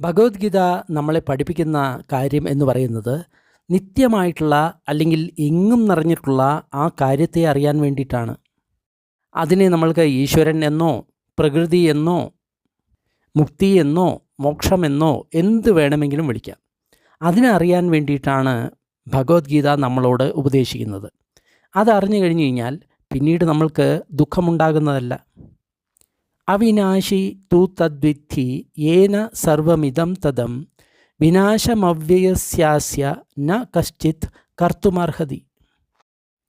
ഭഗവത്ഗീത നമ്മളെ പഠിപ്പിക്കുന്ന കാര്യം എന്ന് പറയുന്നത് നിത്യമായിട്ടുള്ള അല്ലെങ്കിൽ എങ്ങും നിറഞ്ഞിട്ടുള്ള ആ കാര്യത്തെ അറിയാൻ വേണ്ടിയിട്ടാണ്. അതിനെ നമ്മൾക്ക് ഈശ്വരൻ എന്നോ പ്രകൃതി എന്നോ മുക്തി എന്നോ മോക്ഷമെന്നോ എന്ത് വേണമെങ്കിലും വിളിക്കാം. അതിനെ അറിയാൻ വേണ്ടിയിട്ടാണ് ഭഗവത്ഗീത നമ്മളോട് ഉപദേശിക്കുന്നത്. അതറിഞ്ഞു കഴിഞ്ഞു കഴിഞ്ഞാൽ പിന്നീട് നമ്മൾക്ക് ദുഃഖമുണ്ടാകുന്നതല്ല. അവിനാശി തു തദ്വിദ്ധി യേന സർവമിതം തദം. വിനാശമവ്യയസ്യാസ്യ ന കശ്ചിത് കർത്തുമർഹതി.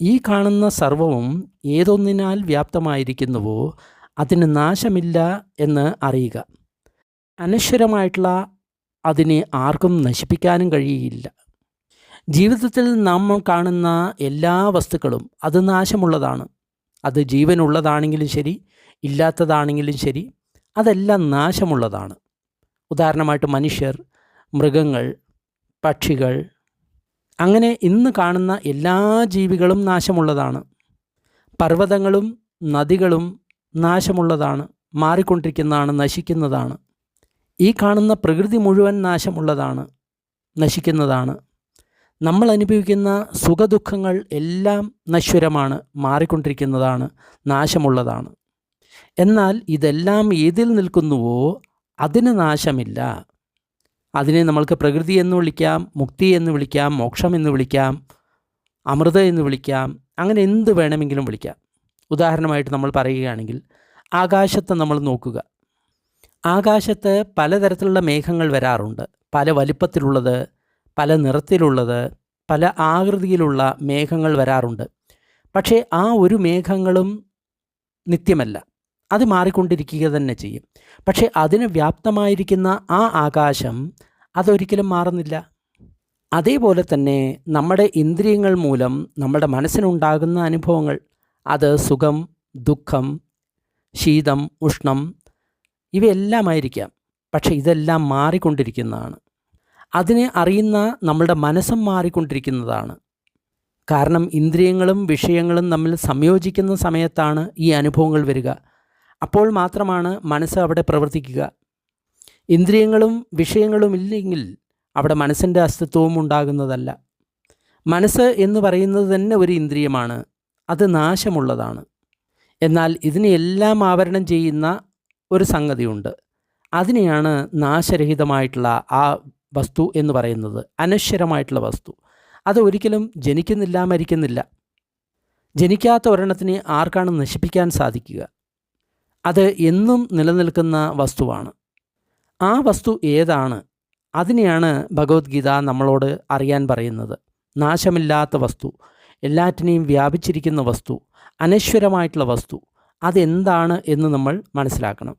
ഈ കാണുന്ന സർവവും ഏതൊന്നിനാൽ വ്യാപ്തമായിരിക്കുന്നുവോ അതിന് നാശമില്ല എന്ന് അറിയുക. അനശ്വരമായിട്ടുള്ള അതിനെ ആർക്കും നശിപ്പിക്കാനും കഴിയില്ല. ജീവിതത്തിൽ നാം കാണുന്ന എല്ലാ വസ്തുക്കളും അത് നാശമുള്ളതാണ്. അത് ജീവനുള്ളതാണെങ്കിലും ശരി ഇല്ലാത്തതാണെങ്കിലും ശരി അതെല്ലാം നാശമുള്ളതാണ്. ഉദാഹരണമായിട്ട് മനുഷ്യർ മൃഗങ്ങൾ പക്ഷികൾ അങ്ങനെ ഇന്ന് കാണുന്ന എല്ലാ ജീവികളും നാശമുള്ളതാണ്. പർവതങ്ങളും നദികളും നാശമുള്ളതാണ് മാറിക്കൊണ്ടിരിക്കുന്നതാണ് നശിക്കുന്നതാണ്. ഈ കാണുന്ന പ്രകൃതി മുഴുവൻ നാശമുള്ളതാണ് നശിക്കുന്നതാണ്. നമ്മൾ അനുഭവിക്കുന്ന സുഖദുഃഖങ്ങൾ എല്ലാം നശ്വരമാണ് മാറിക്കൊണ്ടിരിക്കുന്നതാണ് നാശമുള്ളതാണ്. എന്നാൽ ഇതെല്ലാം ഏതിൽ നിൽക്കുന്നുവോ അതിന് നാശമില്ല. അതിനെ നമ്മൾക്ക് പ്രകൃതി എന്ന് വിളിക്കാം മുക്തി എന്ന് വിളിക്കാം മോക്ഷം എന്ന് വിളിക്കാം അമൃത എന്ന് വിളിക്കാം അങ്ങനെ എന്ത് വേണമെങ്കിലും വിളിക്കാം. ഉദാഹരണമായിട്ട് നമ്മൾ പറയുകയാണെങ്കിൽ ആകാശത്തെ നമ്മൾ നോക്കുക. ആകാശത്ത് പലതരത്തിലുള്ള മേഘങ്ങൾ വരാറുണ്ട്. പല വലിപ്പത്തിലുള്ളത് പല നിറത്തിലുള്ളത് പല ആകൃതിയിലുള്ള മേഘങ്ങൾ വരാറുണ്ട്. പക്ഷേ ആ ഒരു മേഘങ്ങളും നിത്യമല്ല. അത് മാറിക്കൊണ്ടിരിക്കുക തന്നെ ചെയ്യും. പക്ഷേ അതിന് വ്യാപ്തമായിരിക്കുന്ന ആ ആകാശം അതൊരിക്കലും മാറുന്നില്ല. അതേപോലെ തന്നെ നമ്മുടെ ഇന്ദ്രിയങ്ങൾ മൂലം നമ്മുടെ മനസ്സിനുണ്ടാകുന്ന അനുഭവങ്ങൾ അത് സുഖം ദുഃഖം ശീതം ഉഷ്ണം ഇവയെല്ലാമായിരിക്കാം പക്ഷേ ഇതെല്ലാം മാറിക്കൊണ്ടിരിക്കുന്നതാണ്. അതിനെ അറിയുന്ന നമ്മളുടെ മനസ്സും മാറിക്കൊണ്ടിരിക്കുന്നതാണ്. കാരണം ഇന്ദ്രിയങ്ങളും വിഷയങ്ങളും തമ്മിൽ സംയോജിക്കുന്ന സമയത്താണ് ഈ അനുഭവങ്ങൾ വരിക. അപ്പോൾ മാത്രമാണ് മനസ്സ് അവിടെ പ്രവർത്തിക്കുക. ഇന്ദ്രിയങ്ങളും വിഷയങ്ങളും ഇല്ലെങ്കിൽ അവിടെ മനസ്സിന്റെ അസ്തിത്വവും ഉണ്ടാകുന്നതല്ല. മനസ്സ് എന്ന് പറയുന്നത് തന്നെ ഒരു ഇന്ദ്രിയമാണ്. അത് നാശമുള്ളതാണ്. എന്നാൽ ഇതിനെയെല്ലാം ആവരണം ചെയ്യുന്ന ഒരു സംഗതിയുണ്ട്. അതിനെയാണ് നാശരഹിതമായിട്ടുള്ള ആ വസ്തു എന്ന് പറയുന്നത് അനശ്വരമായിട്ടുള്ള വസ്തു. അത് ഒരിക്കലും ജനിക്കുന്നില്ല മരിക്കുന്നില്ല. ജനിക്കാത്ത ഒരെണ്ണത്തിനെ ആർക്കാണ് നശിപ്പിക്കാൻ സാധിക്കുക? അത് എന്നും നിലനിൽക്കുന്ന വസ്തുവാണ്. ആ വസ്തു ഏതാണ്? അതിനെയാണ് ഭഗവത്ഗീത നമ്മളോട് അറിയാൻ പറയുന്നത്. നാശമില്ലാത്ത വസ്തു എല്ലാറ്റിനെയും വ്യാപിച്ചിരിക്കുന്ന വസ്തു അനശ്വരമായിട്ടുള്ള വസ്തു അതെന്താണ് എന്ന് നമ്മൾ മനസ്സിലാക്കണം.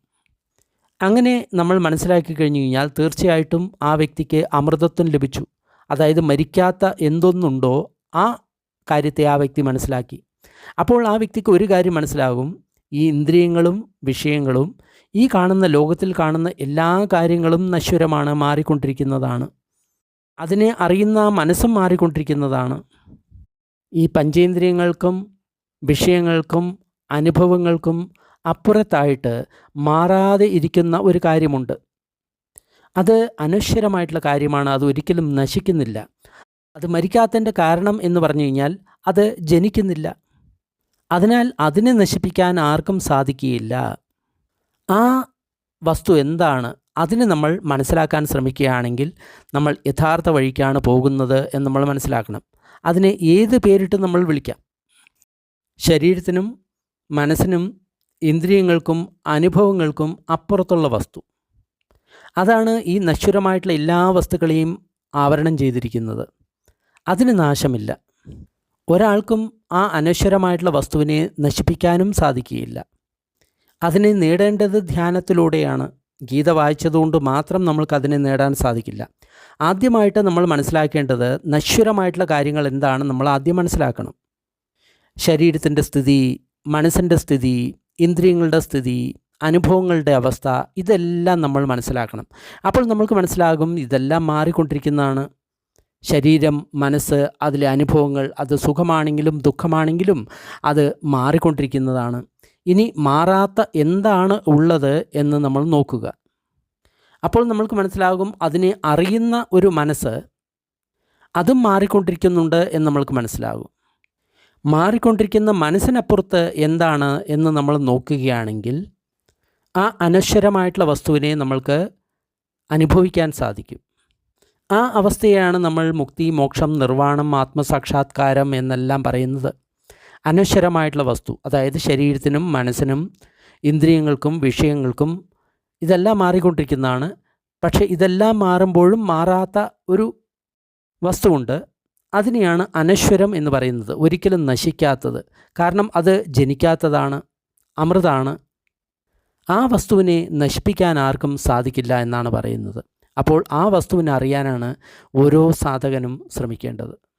അങ്ങനെ നമ്മൾ മനസ്സിലാക്കി കഴിഞ്ഞു കഴിഞ്ഞാൽ തീർച്ചയായിട്ടും ആ വ്യക്തിക്ക് അമൃതത്വം ലഭിച്ചു. അതായത് മരിക്കാത്ത എന്തൊന്നുണ്ടോ ആ കാര്യത്തെ ആ വ്യക്തി മനസ്സിലാക്കി. അപ്പോൾ ആ വ്യക്തിക്ക് ഒരു കാര്യം മനസ്സിലാകും. ഈ ഇന്ദ്രിയങ്ങളും വിഷയങ്ങളും ഈ കാണുന്ന ലോകത്തിൽ കാണുന്ന എല്ലാ കാര്യങ്ങളും നശ്വരമാണ് മാറിക്കൊണ്ടിരിക്കുന്നതാണ്. അതിനെ അറിയുന്ന മനസ്സും മാറിക്കൊണ്ടിരിക്കുന്നതാണ്. ഈ പഞ്ചേന്ദ്രിയങ്ങൾക്കും വിഷയങ്ങൾക്കും അനുഭവങ്ങൾക്കും അപ്പുറത്തായിട്ട് മാറാതെ ഇരിക്കുന്ന ഒരു കാര്യമുണ്ട്. അത് അനശ്വരമായിട്ടുള്ള കാര്യമാണ്. അത് ഒരിക്കലും നശിക്കുന്നില്ല. അത് മരിക്കാത്തതിന്റെ കാരണം എന്ന് പറഞ്ഞു കഴിഞ്ഞാൽ അത് ജനിക്കുന്നില്ല. അതിനാൽ അതിനെ നശിപ്പിക്കാൻ ആർക്കും സാധിക്കുകയില്ല. ആ വസ്തു എന്താണ്? അതിനെ നമ്മൾ മനസ്സിലാക്കാൻ ശ്രമിക്കുകയാണെങ്കിൽ നമ്മൾ യഥാർത്ഥ വഴിക്കാണ് പോകുന്നത് എന്ന് നമ്മൾ മനസ്സിലാക്കണം. അതിനെ ഏത് പേരിട്ട് നമ്മൾ വിളിക്കാം? ശരീരത്തിനും മനസ്സിനും ഇന്ദ്രിയങ്ങൾക്കും അനുഭവങ്ങൾക്കും അപ്പുറത്തുള്ള വസ്തു. അതാണ് ഈ നശ്വരമായിട്ടുള്ള എല്ലാ വസ്തുക്കളെയും ആവരണം ചെയ്തിരിക്കുന്നത്. അതിന് നാശമില്ല. ഒരാൾക്കും ആ അനശ്വരമായിട്ടുള്ള വസ്തുവിനെ നശിപ്പിക്കാനും സാധിക്കുകയില്ല. അതിനെ നേടേണ്ടത് ധ്യാനത്തിലൂടെയാണ്. ഗീത വായിച്ചതുകൊണ്ട് മാത്രം നമ്മൾക്ക് അതിനെ നേടാൻ സാധിക്കില്ല. ആദ്യമായിട്ട് നമ്മൾ മനസ്സിലാക്കേണ്ടത് നശ്വരമായിട്ടുള്ള കാര്യങ്ങൾ എന്താണ് നമ്മൾ ആദ്യം മനസ്സിലാക്കണം. ശരീരത്തിന്റെ സ്ഥിതി മനസ്സിന്റെ സ്ഥിതി ഇന്ദ്രിയങ്ങളുടെ സ്ഥിതി അനുഭവങ്ങളുടെ അവസ്ഥ ഇതെല്ലാം നമ്മൾ മനസ്സിലാക്കണം. അപ്പോൾ നമുക്ക് മനസ്സിലാകും ഇതെല്ലാം മാറിക്കൊണ്ടിരിക്കുന്നതാണ്. ശരീരം മനസ്സ് അതിലെ അനുഭവങ്ങൾ അത് സുഖമാണെങ്കിലും ദുഃഖമാണെങ്കിലും അത് മാറിക്കൊണ്ടിരിക്കുന്നതാണ്. ഇനി മാറാത്ത എന്താണ് ഉള്ളത് എന്ന് നമ്മൾ നോക്കുക. അപ്പോൾ നമ്മൾക്ക് മനസ്സിലാകും അതിനെ അറിയുന്ന ഒരു മനസ്സ് അതും മാറിക്കൊണ്ടിരിക്കുന്നുണ്ട് എന്ന് നമ്മൾക്ക് മനസ്സിലാകും. മാറിക്കൊണ്ടിരിക്കുന്ന മനസ്സിനപ്പുറത്ത് എന്താണ് എന്ന് നമ്മൾ നോക്കുകയാണെങ്കിൽ ആ അനശ്വരമായിട്ടുള്ള വസ്തുവിനെ നമ്മൾക്ക് അനുഭവിക്കാൻ സാധിക്കും. ആ അവസ്ഥയാണ് നമ്മൾ മുക്തി മോക്ഷം നിർവാണം ആത്മസാക്ഷാത്കാരം എന്നെല്ലാം പറയുന്നത്. അനശ്വരമായിട്ടുള്ള വസ്തു അതായത് ശരീരത്തിനും മനസ്സിനും ഇന്ദ്രിയങ്ങൾക്കും വിഷയങ്ങൾക്കും ഇതെല്ലാം മാറിക്കൊണ്ടിരിക്കുന്നതാണ്. പക്ഷേ ഇതെല്ലാം മാറുമ്പോഴും മാറാത്ത ഒരു വസ്തുവുണ്ട്. അതിനെയാണ് അനശ്വരം എന്ന് പറയുന്നത്. ഒരിക്കലും നശിക്കാത്തത്. കാരണം അത് ജനിക്കാത്തതാണ് അമൃതാണ്. ആ വസ്തുവിനെ നശിപ്പിക്കാൻ ആർക്കും സാധിക്കില്ല എന്നാണ് പറയുന്നത്. അപ്പോൾ ആ വസ്തുവിനെ അറിയാനാണ് ഓരോ സാധകനും ശ്രമിക്കേണ്ടത്.